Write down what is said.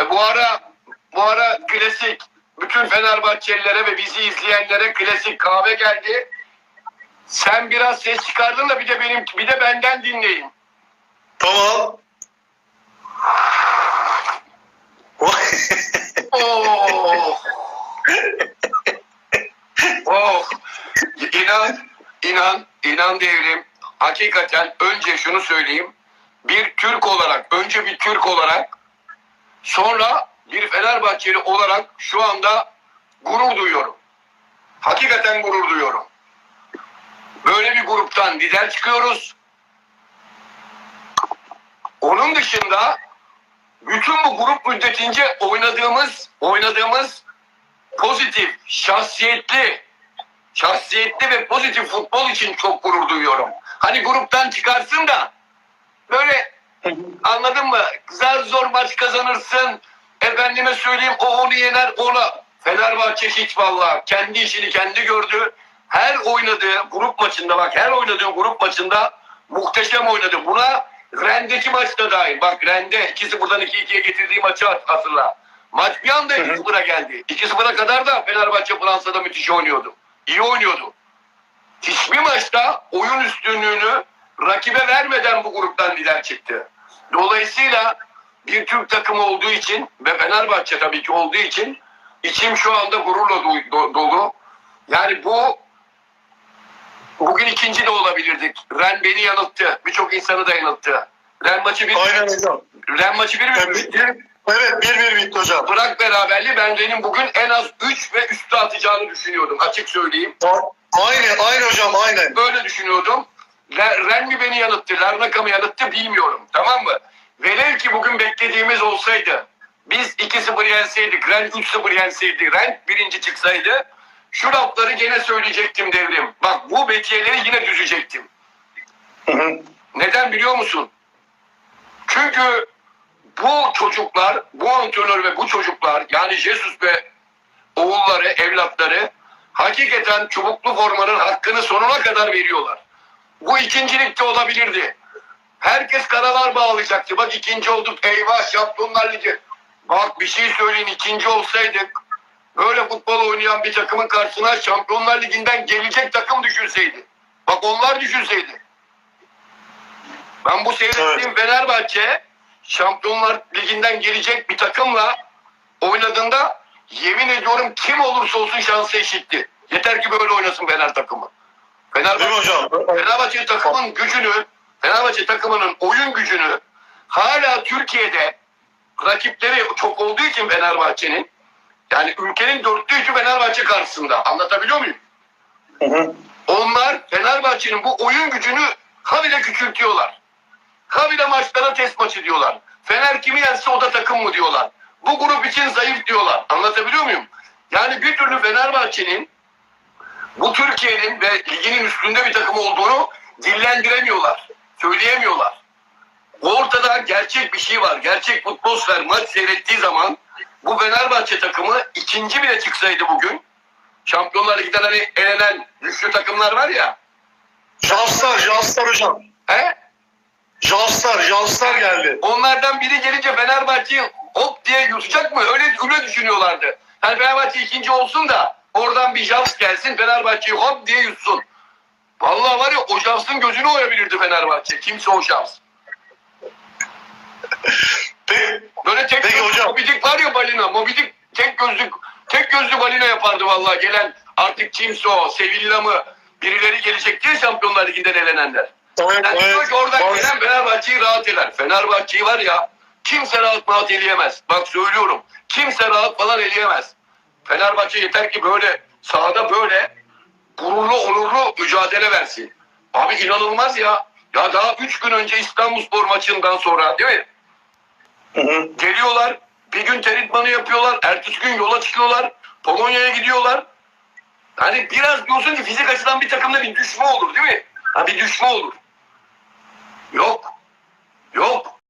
E, bu ara bu ara klasik bütün Fenerbahçelilere ve bizi izleyenlere klasik kahve geldi. Sen biraz ses çıkardın da bir de benim bir de benden dinleyin. Tamam. Oh. oh. İnan, inan, inan devrim. Hakikaten önce şunu söyleyeyim. Bir Türk olarak, önce bir Türk olarak, sonra bir Fenerbahçeli olarak şu anda gurur duyuyorum. Hakikaten gurur duyuyorum. Böyle bir gruptan lider çıkıyoruz. Onun dışında bütün bu grup müddetince oynadığımız oynadığımız pozitif, şahsiyetli, şahsiyetli ve pozitif futbol için çok gurur duyuyorum. Hani gruptan çıkarsın da böyle anladın mı? Zar zor maç kazanırsın. Efendime söyleyeyim o onu yener ona. Fenerbahçe hiç vallahi kendi işini kendi gördü. Her oynadığı grup maçında bak her oynadığı grup maçında muhteşem oynadı. Buna Ren'deki maçta dahil. Bak Ren'de 2-0'dan 2-2'ye getirdiği maçı hat- hatırla. Maç bir anda 2-0'a geldi. 2-0'a kadar da Fenerbahçe Fransa'da müthiş oynuyordu. İyi oynuyordu. Hiçbir maçta oyun üstünlüğünü rakibe vermeden bu gruptan lider çıktı. Dolayısıyla bir Türk takımı olduğu için ve Fenerbahçe tabii ki olduğu için içim şu anda gururla do- do- dolu. Yani bu bugün ikinci de olabilirdik. Ren beni yanılttı. Birçok insanı da yanılttı. Ren maçı bir Aynen hocam. Ren maçı bir Evet, bitti. bir- Evet bir bir bitti hocam. Bırak beraberliği ben Ren'in bugün en az 3 ve üstü atacağını düşünüyordum. Açık söyleyeyim. Aynen aynen hocam aynen. Böyle düşünüyordum. Ren mi beni yanılttı, Larnaka mı yanılttı bilmiyorum. Tamam mı? Velev ki bugün beklediğimiz olsaydı, biz 2-0 yenseydik, Ren 3-0 yenseydi, Ren birinci çıksaydı, şu lafları gene söyleyecektim devrim. Bak bu betiyeleri yine düzecektim. Neden biliyor musun? Çünkü bu çocuklar, bu antrenör ve bu çocuklar yani Jesus ve oğulları, evlatları hakikaten çubuklu formanın hakkını sonuna kadar veriyorlar. Bu ikincilikte olabilirdi. Herkes karalar bağlayacaktı. Bak ikinci olduk eyvah Şampiyonlar Ligi. Bak bir şey söyleyin ikinci olsaydık böyle futbol oynayan bir takımın karşısına Şampiyonlar Ligi'nden gelecek takım düşünseydi. Bak onlar düşünseydi. Ben bu seyrettiğim Fenerbahçe Şampiyonlar Ligi'nden gelecek bir takımla oynadığında yemin ediyorum kim olursa olsun şansı eşitti. Yeter ki böyle oynasın Fener takımı. Fenerbahçe, hocam? Fenerbahçe takımın gücünü, Fenerbahçe takımının oyun gücünü hala Türkiye'de rakipleri çok olduğu için Fenerbahçe'nin yani ülkenin dörtte üçü Fenerbahçe karşısında. Anlatabiliyor muyum? Hı hı. Onlar Fenerbahçe'nin bu oyun gücünü habire küçültüyorlar. Habire maçlara test maçı diyorlar. Fener kimi yense o da takım mı diyorlar. Bu grup için zayıf diyorlar. Anlatabiliyor muyum? Yani bir türlü Fenerbahçe'nin bu Türkiye'nin ve liginin üstünde bir takım olduğunu dillendiremiyorlar. Söyleyemiyorlar. Ortada gerçek bir şey var. Gerçek futbolsfer maç seyrettiği zaman bu Fenerbahçe takımı ikinci bile çıksaydı bugün Şampiyonlar Ligi'den hani elenen güçlü takımlar var ya. Javstar, Javstar hocam. He? Javstar, Javstar geldi. Onlardan biri gelince Fenerbahçe'yi hop diye yutacak mı? Öyle öyle düşünüyorlardı. Hani Fenerbahçe ikinci olsun da oradan bir Javs gelsin Fenerbahçe'yi hop diye yutsun. Vallahi var ya o Javs'ın gözünü oyabilirdi Fenerbahçe. Kimse o. Peki, Böyle tek Peki hocam. Mobidik var ya balina. Mobidik tek gözlü tek gözlü balina yapardı vallahi gelen artık kimse o Sevilla mı birileri gelecek diye Şampiyonlar Ligi'nden elenenler. evet, Yani diyor evet. ki oradan Bak- gelen Fenerbahçe'yi rahat eder. Fenerbahçe'yi var ya kimse rahat rahat eleyemez. Bak söylüyorum. Kimse rahat falan eleyemez. Fenerbahçe yeter ki böyle sahada böyle gururlu onurlu mücadele versin. Abi inanılmaz ya. Ya daha 3 gün önce İstanbulspor maçından sonra değil mi? Hı hı. Geliyorlar bir gün teritmanı yapıyorlar. Ertesi gün yola çıkıyorlar. Polonya'ya gidiyorlar. Hani biraz diyorsun ki fizik açıdan bir takımda bir düşme olur değil mi? Ha bir düşme olur. Yok.